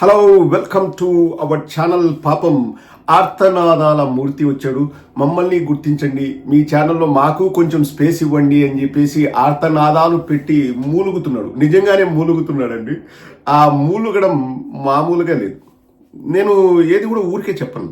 Hello welcome to our channel పాపం ఆర్తనాదాల మూర్తి వచ్చాడు. మమ్మల్ని గుర్తించండి. మీ ఛానల్లో మాకు కొంచెం స్పేస్ ఇవ్వండి అని చెప్పేసి ఆర్తనాదాలు పెట్టి మూలుగుతున్నాడు. నిజంగానే మూలుగుతున్నాడండి. ఆ మూలుగడం మామూలుగా లేదు. నేను ఏది కూడా ఊరికే చెప్పను.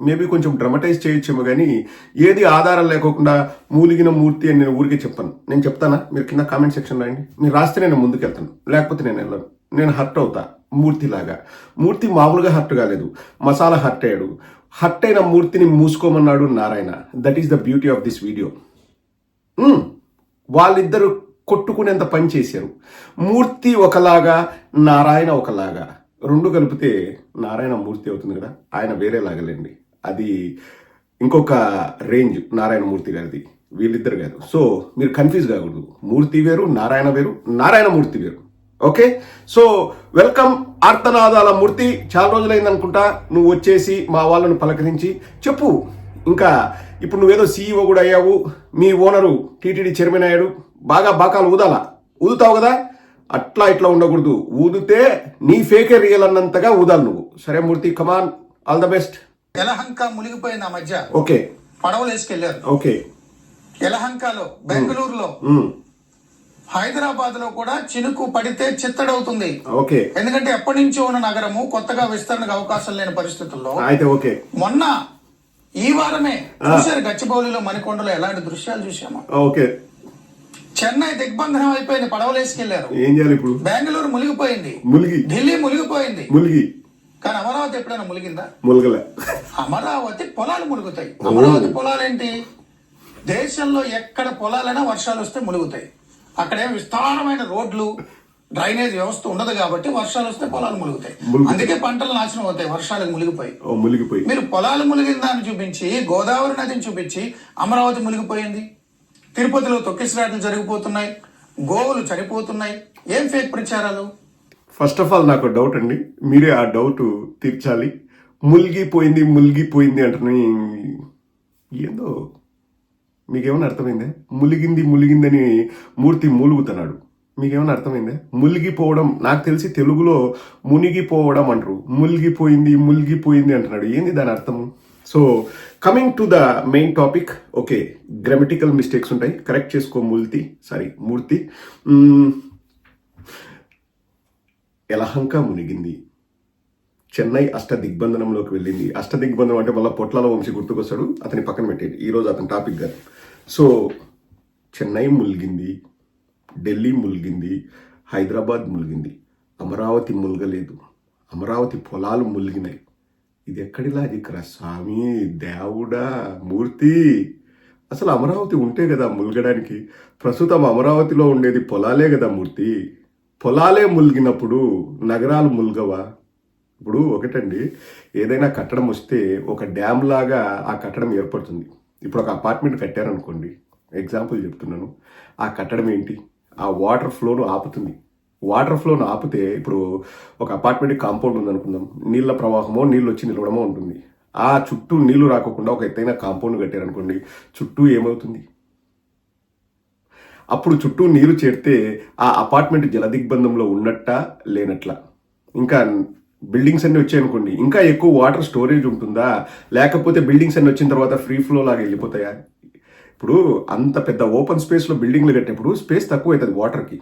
మేబీ కొంచెం డ్రమటైజ్ చేయొచ్చేమో కానీ ఏది ఆధారం లేకోకుండా మూలిగిన మూర్తి అని నేను ఊరికే చెప్పాను. నేను చెప్తానా? మీరు కింద కామెంట్ సెక్షన్ రాయండి. మీరు రాస్తే నేను ముందుకు వెళ్తాను లేకపోతే నేను వెళ్ళను. నేను హర్ట్ అవుతా. మూర్తిలాగా మూర్తి మామూలుగా హర్ట్ కాలేదు. మసాలా హర్ట్ అయ్యాడు. హర్ట్ అయిన మూర్తిని మూసుకోమన్నాడు Narayana. That is the beauty of this video hmm. వాళ్ళిద్దరు కొట్టుకునేంత పని చేశారు. మూర్తి ఒకలాగా నారాయణ ఒకలాగా. రెండు కలిపితే నారాయణ మూర్తి అవుతుంది కదా? ఆయన వేరేలాగలేండి అది ఇంకొక రేంజ్ నారాయణ మూర్తి గారిది. వీళ్ళిద్దరు కాదు. సో మీరు కన్ఫ్యూజ్ కాకూడదు. మూర్తి వేరు నారాయణ వేరు నారాయణ మూర్తి వేరు. ఓకే? సో వెల్కమ్ ఆర్తనాదాల మూర్తి. చాలా రోజులైంది అనుకుంటా. నువ్వు వచ్చేసి మా వాళ్ళను పలకరించి చెప్పు. ఇంకా ఇప్పుడు నువ్వేదో సీఈఓ కూడా అయ్యావు. మీ ఓనరు టీటీడీ చైర్మన్ అయ్యాడు. బాగా బాకాలు ఊదాలా. ఊదుతావు కదా? అట్లా ఇట్లా ఉండకూడదు. ఊదితే నీ ఫేకే రియల్ అన్నంతగా ఊదాలి నువ్వు. సరే Murthy come on all the best Yelahanka మునిగిపోయింది ఆ మధ్య. ఓకే. పడవలు వేసుకెళ్ళారు ఓకే. యలహంకలో బెంగళూరులో. హైదరాబాద్లో కూడా చినుకు పడితే చిత్తడవుతుంది. ఓకే. ఎందుకంటే ఎప్పటి నుంచో ఉన్న నగరము కొత్తగా విస్తరణకు అవకాశం లేని పరిస్థితుల్లో అయితే ఓకే. మొన్న ఈ వారమే చూశారు గచ్చిబౌలిలో మణికొండలో ఎలాంటి దృశ్యాలు చూసాము ఓకే. చెన్నై దిగ్బంధనం అయిపోయింది పడవలు వేసుకెళ్ళారు. ఏం చేయాలి ఇప్పుడు? బెంగళూరు మునిగిపోయింది. ములిగి ఢిల్లీ మునిగిపోయింది. ములిగి కానీ అమరావతి ఎప్పుడైనా మునిగిందా? ములగల అమరావతి పొలాలు మునుగుతాయి. అమరావతి పొలాలేంటి? దేశంలో ఎక్కడ పొలాలైనా వర్షాలు వస్తే మునుగుతాయి. అక్కడేం విస్తారమైన రోడ్లు డ్రైనేజ్ వ్యవస్థ ఉండదు కాబట్టి వర్షాలు వస్తే పొలాలు ములుగుతాయి. అందుకే పంటలు నాశనం అవుతాయి వర్షాలకు మునిగిపోయి. ఓ ములిగిపోయి మీరు పొలాలు మునిగిందాన్ని చూపించి గోదావరి నదిని చూపించి అమరావతి మునిగిపోయింది. తిరుపతిలో తొక్కిసలాటలు జరిగిపోతున్నాయి గోవులు చనిపోతున్నాయి. ఏం ఫేక్ ప్రచారాలు? ఫస్ట్ ఆఫ్ ఆల్ నాకు డౌట్ అండి. మీరే ఆ డౌట్ తీర్చాలి. ములిగిపోయింది ములిగిపోయింది అంటున్నాయి. ఏందో? మీకేమైనా అర్థమైందే? ములిగింది ములిగిందని మూర్తి మూలుగుతున్నాడు. మీకేమైనా అర్థమైందే? ములిగిపోవడం నాకు తెలిసి తెలుగులో మునిగిపోవడం అంటారు. ములిగిపోయింది ములిగిపోయింది అంటున్నాడు. ఏంది దాని అర్థం so coming to the main topic okay grammatical mistakes ఉంటాయి. కరెక్ట్ చేసుకో మూర్తి సారీ మూర్తి. ఎలహంక యలహంక మునిగింది. చెన్నై అష్ట దిగ్బంధనంలోకి వెళ్ళింది. అష్ట దిగ్బంధనం అంటే మళ్ళీ పొట్లాల వంశీ గుర్తుకొస్తాడు. అతని పక్కన పెట్టేది ఈరోజు అతని టాపిక్ గారు. సో చెన్నై ములిగింది ఢిల్లీ ములిగింది హైదరాబాద్ ములిగింది. అమరావతి ములగలేదు. అమరావతి పొలాలు ములిగినాయి. ఇది ఎక్కడి లాజిక్ రా స్వామి దేవుడా మూర్తి. అసలు అమరావతి ఉంటే కదా ములగడానికి. ప్రస్తుతం అమరావతిలో ఉండేది పొలాలే కదా మూర్తి. పొలాలే ములిగినప్పుడు నగరాలు ములగవా? ఇప్పుడు ఒకటండి ఏదైనా కట్టడం వస్తే ఒక డ్యామ్ లాగా ఆ కట్టడం ఏర్పడుతుంది. ఇప్పుడు ఒక అపార్ట్మెంట్ కట్టారనుకోండి ఎగ్జాంపుల్ చెప్తున్నాను. ఆ కట్టడం ఏంటి? ఆ వాటర్ ఫ్లోను ఆపుతుంది. వాటర్ ఫ్లోను ఆపితే ఇప్పుడు ఒక అపార్ట్మెంట్ కాంపౌండ్ ఉందనుకుందాం. నీళ్ళ ప్రవాహమో నీళ్ళు వచ్చి నిలవడమో ఉంటుంది. ఆ చుట్టూ నీళ్ళు రాకుండా ఒక ఎత్తైన కాంపౌండ్ కట్టారనుకోండి చుట్టూ ఏమవుతుంది? అప్పుడు చుట్టూ నీరు చేరితే ఆ అపార్ట్మెంట్ జలదిగ్బంధంలో ఉన్నట్ట లేనట్ల. ఇంకా బిల్డింగ్స్ అన్ని వచ్చాయనుకోండి ఇంకా ఎక్కువ వాటర్ స్టోరేజ్ ఉంటుందా? లేకపోతే బిల్డింగ్స్ అన్ని వచ్చిన తర్వాత ఫ్రీ ఫ్లో లాగా వెళ్ళిపోతాయా? ఇప్పుడు అంత పెద్ద ఓపెన్ స్పేస్లో బిల్డింగ్లు కట్టినప్పుడు స్పేస్ తక్కువ అవుతుంది వాటర్కి.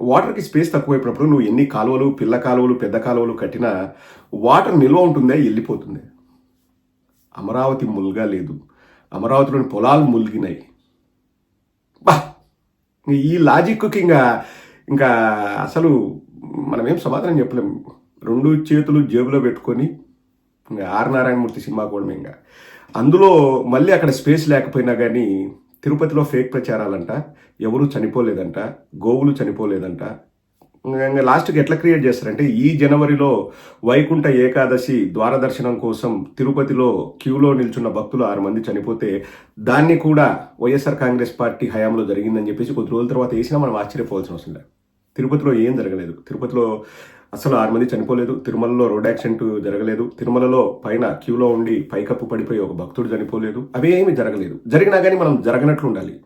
వాటర్కి స్పేస్ తక్కువైనప్పుడు నువ్వు ఎన్ని కాలువలు పిల్ల కాలువలు పెద్ద కాలువలు కట్టినా వాటర్ నిల్వ ఉంటుందే వెళ్ళిపోతుంది. అమరావతి ముల్గా లేదు. అమరావతిలోని పొలాలు ములిగినాయి. బా! ఈ లాజిక్కి ఇంకా ఇంకా అసలు మనమేం సమాధానం చెప్పలేము రెండు చేతులు జేబులో పెట్టుకొని ఇంకా ఆర్ నారాయణమూర్తి సినిమా కూడా ఇంకా. అందులో మళ్ళీ అక్కడ స్పేస్ లేకపోయినా కానీ తిరుపతిలో ఫేక్ ప్రచారాలంట ఎవరు చనిపోలేదంట గోవులు చనిపోలేదంట. ఇంకా లాస్ట్కి ఎట్లా క్రియేట్ చేస్తారంటే ఈ జనవరిలో వైకుంఠ ఏకాదశి ద్వారదర్శనం కోసం తిరుపతిలో క్యూలో నిల్చున్న భక్తులు ఆరు మంది చనిపోతే దాన్ని కూడా వైఎస్ఆర్ కాంగ్రెస్ పార్టీ హయాంలో జరిగిందని చెప్పేసి కొద్ది రోజుల తర్వాత వేసినా మనం ఆశ్చర్యపోవాల్సిన అవసరం లేదు. తిరుపతిలో ఏం జరగలేదు. తిరుపతిలో అసలు ఆరు మంది చనిపోలేదు. తిరుమలలో రోడ్ యాక్సిడెంట్ జరగలేదు. తిరుమలలో పైన క్యూలో ఉండి పైకప్పు పడిపోయి ఒక భక్తుడు చనిపోలేదు. అవేమీ జరగలేదు. జరిగినా కానీ మనం జరగనట్లు ఉండాలి.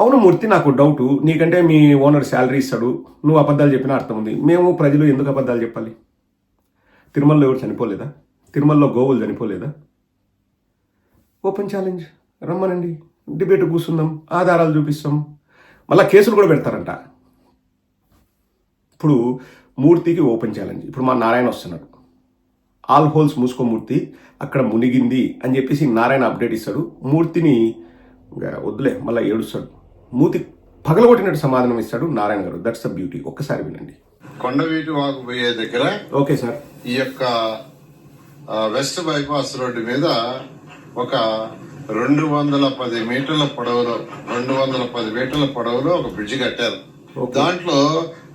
అవును మూర్తి నాకు డౌటు. నీకంటే మీ ఓనర్ శాలరీ ఇస్తాడు. నువ్వు అబద్ధాలు చెప్పినా అర్థం ఉంది. మేము ప్రజలు ఎందుకు అబద్ధాలు చెప్పాలి? తిరుమలలో ఎవరు చనిపోలేదా? తిరుమలలో గోవులు చనిపోలేదా? Open challenge. రమ్మనండి. డిబేట్ కూర్చుందాం. ఆధారాలు చూపిస్తాం. మళ్ళీ కేసులు కూడా పెడతారంట. ఇప్పుడు మూర్తికి ఓపెన్ ఛాలెంజ్ ఇప్పుడు మా నారాయణ వస్తున్నాడు. ఆల్ హోల్స్ మూసుకో మూర్తి అక్కడ మునిగింది అని చెప్పేసి నారాయణ అప్డేట్ ఇస్తాడు. మూర్తిని వద్దులే మళ్ళీ ఏడుస్తాడు. మూతి పగలగొట్టినట్టు సమాధానం ఇస్తాడు నారాయణ గారు. దట్స్ ద బ్యూటీ ఒక్కసారి వినండి. కొండవీటి వాగు పోయే దగ్గర ఓకే సార్ ఈ యొక్క వెస్ట్ బైపాస్ రోడ్డు మీద ఒక రెండు వందల పది మీటర్ల పొడవులో రెండు వందల పది మీటర్ల పొడవులో ఒక బ్రిడ్జ్ కట్టారు. దాంట్లో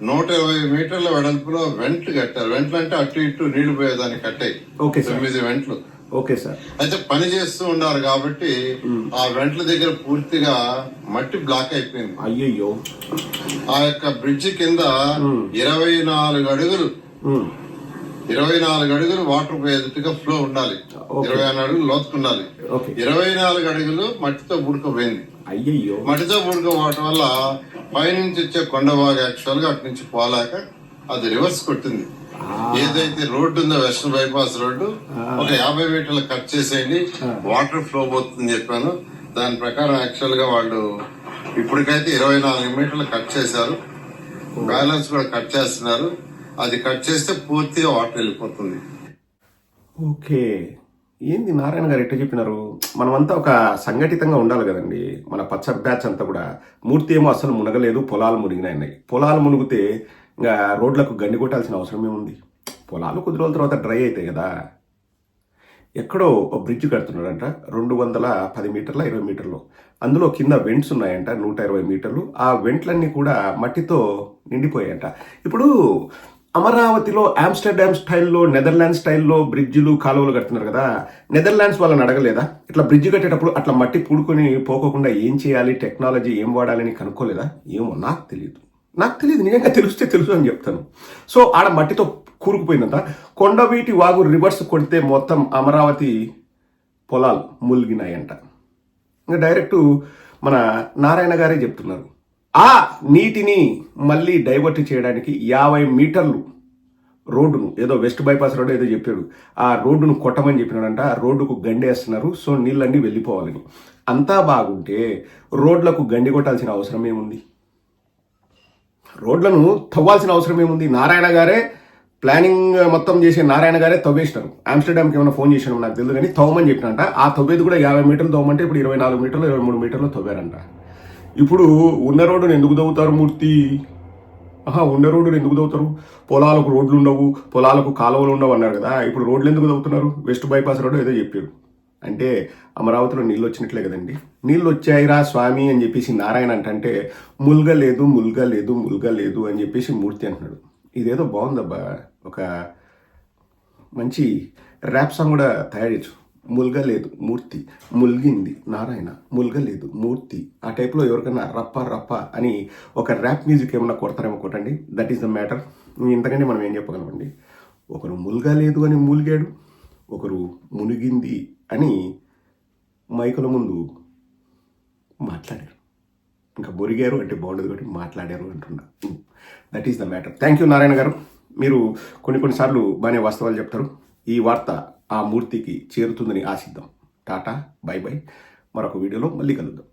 నూట ఇరవై మీటర్ల వెడల్పులో వెంట్లు కట్టారు. వెంట్లు అంటే అటు ఇటు నీళ్ళు పోయేదాన్ని కట్టాయి ఓకే సార్. తొమ్మిది వెంట్లు. Okay sir. అయితే పని చేస్తూ ఉన్నారు కాబట్టి ఆ వెంట్ల దగ్గర పూర్తిగా మట్టి బ్లాక్ అయిపోయింది. అయ్యయ్యో. ఆ యొక్క బ్రిడ్జి కింద ఇరవై నాలుగు అడుగులు ఇరవై నాలుగు అడుగులు వాటర్ పోయేట్టుగా ఫ్లో ఉండాలి. ఇరవై నాలుగు అడుగులు లోతుకుండాలి. ఇరవై నాలుగు అడుగులు మట్టితో బుడకపోయింది అయ్యయ్యో. మట్టితో బుడకపోవటం వల్ల పైనుంచి వచ్చే కొండబాగా యాక్చువల్గా అటు నుంచి పోలాక అది రివర్స్ కొట్టింది. ఏదైతే రోడ్డు ఉందో వెస్ట్ బైపాస్ రోడ్డు ఒక యాభై మీటర్లు కట్ చేసేయండి వాటర్ ఫ్లో పోతుందని చెప్పాను. దాని ప్రకారం యాక్చువల్గా వాళ్ళు ఇప్పటికైతే ఇరవై నాలుగు మీటర్లు కట్ చేశారు. బ్యాలెన్స్ కూడా కట్ చేస్తున్నారు. అది కట్ చేస్తే పూర్తిగా వాటర్ వెళ్ళిపోతుంది. ఓకే. ఏంది నారాయణ గారు ఎట్లా చెప్పినారు? మనమంతా ఒక సంఘటితంగా ఉండాలి కదండి. మన పచ్చ బ్యాచ్ అంతా కూడా. మూర్తి ఏమో అసలు మునగలేదు పొలాలు మునిగినాయి పొలాలు మునిగితే ఇంకా రోడ్లకు గండి కొట్టాల్సిన అవసరం ఏముంది పొలాలు కొద్ది రోజుల తర్వాత డ్రై అవుతాయి కదా. ఎక్కడో ఒక బ్రిడ్జ్ కడుతున్నాడంట రెండు వందల పది మీటర్ల ఇరవై మీటర్లు. అందులో కింద వెంట్స్ ఉన్నాయంట నూట ఇరవై మీటర్లు. ఆ వెంట్లన్నీ కూడా మట్టితో నిండిపోయాయంట. ఇప్పుడు అమరావతిలో ఆమ్స్టర్డామ్ స్టైల్లో నెదర్లాండ్స్ స్టైల్లో బ్రిడ్జిలు కాలువలు కడుతున్నారు కదా. నెదర్లాండ్స్ వాళ్ళని అడగలేదా? ఇట్లా బ్రిడ్జ్ కట్టేటప్పుడు అట్లా మట్టి పూడుకొని పోకోకుండా ఏం చేయాలి? టెక్నాలజీ ఏం వాడాలని కనుక్కోలేదా? ఏమో నాకు తెలియదు నాకు తెలియదు నిజంగా తెలిస్తే తెలుసు అని చెప్తాను. సో ఆడ మట్టితో కూరుకుపోయిందంట కొండవీటి వాగు రివర్స్ కొడితే మొత్తం అమరావతి పొలాలు ములిగినాయంట. ఇంకా డైరెక్ట్ మన నారాయణ గారే చెప్తున్నారు. ఆ నీటిని మళ్ళీ డైవర్ట్ చేయడానికి యాభై మీటర్లు రోడ్డును ఏదో వెస్ట్ బైపాస్ రోడ్ ఏదో చెప్పాడు ఆ రోడ్డును కొట్టమని చెప్పినాడంట. ఆ రోడ్డుకు గండేస్తున్నారు సో నీళ్ళన్నీ వెళ్ళిపోవాలని. అంతా బాగుంటే రోడ్లకు గండి కొట్టాల్సిన అవసరం ఏముంది? రోడ్లను తవ్వాల్సిన అవసరం ఏముంది? నారాయణ గారే ప్లానింగ్ మొత్తం చేసే నారాయణ గారే తవ్వేసినారు. ఆమ్స్టర్డామ్కి ఏమైనా ఫోన్ చేసినాము నాకు తెలియదు కానీ తవ్వమని చెప్పినంట ఆ తవ్వేది కూడా యాభై మీటర్లు తవ్వమంటే ఇప్పుడు ఇరవై నాలుగు మీటర్లు ఇరవై మూడు మీటర్లు తవ్వారంట. ఇప్పుడు ఉన్న రోడ్డును ఎందుకు తవ్వుతారు మూర్తి? ఆహా ఉన్న రోడ్డును ఎందుకు తవ్వుతారు? పొలాలకు రోడ్లు ఉండవు పొలాలకు కాలువలు ఉండవు అన్నారు కదా. ఇప్పుడు రోడ్లు ఎందుకు తవ్వుతున్నారు? వెస్ట్ బైపాస్ రోడ్ ఏదో చెప్పారు. అంటే అమరావతిలో నీళ్ళు వచ్చినట్లే కదండి. నీళ్ళు వచ్చాయిరా స్వామి అని చెప్పేసి నారాయణ అంటే ముల్గ లేదు ముల్గ లేదు ముల్గ లేదు అని చెప్పేసి మూర్తి అంటున్నాడు. ఇదేదో బాగుందబ్బా. ఒక మంచి ర్యాప్ సాంగ్ కూడా తయారు చేయొచ్చు. ముల్గ లేదు మూర్తి. ములిగింది నారాయణ. ముల్గ లేదు మూర్తి. ఆ టైప్లో ఎవరికైనా రప్ప రప్ప అని ఒక ర్యాప్ మ్యూజిక్ ఏమన్నా కొడతారేమో కొట్టండి. దట్ ఈస్ ద మ్యాటర్ ఇంతకంటే మనం ఏం చెప్పగలమండి ఒకరు ముల్గ లేదు అని మూలిగాడు ఒకరు మునిగింది అని మైకుల ముందు మాట్లాడారు. ఇంకా బొరిగారు అంటే బాగుండదు కాబట్టి మాట్లాడారు అంటున్నా. That is the matter thank you Narayana గారు. మీరు కొన్ని కొన్నిసార్లు బాగానే వాస్తవాలు చెప్తారు. ఈ వార్త ఆ మూర్తికి చేరుతుందని ఆశిద్దాం. Tata bye bye. మరొక వీడియోలో మళ్ళీ కలుద్దాం.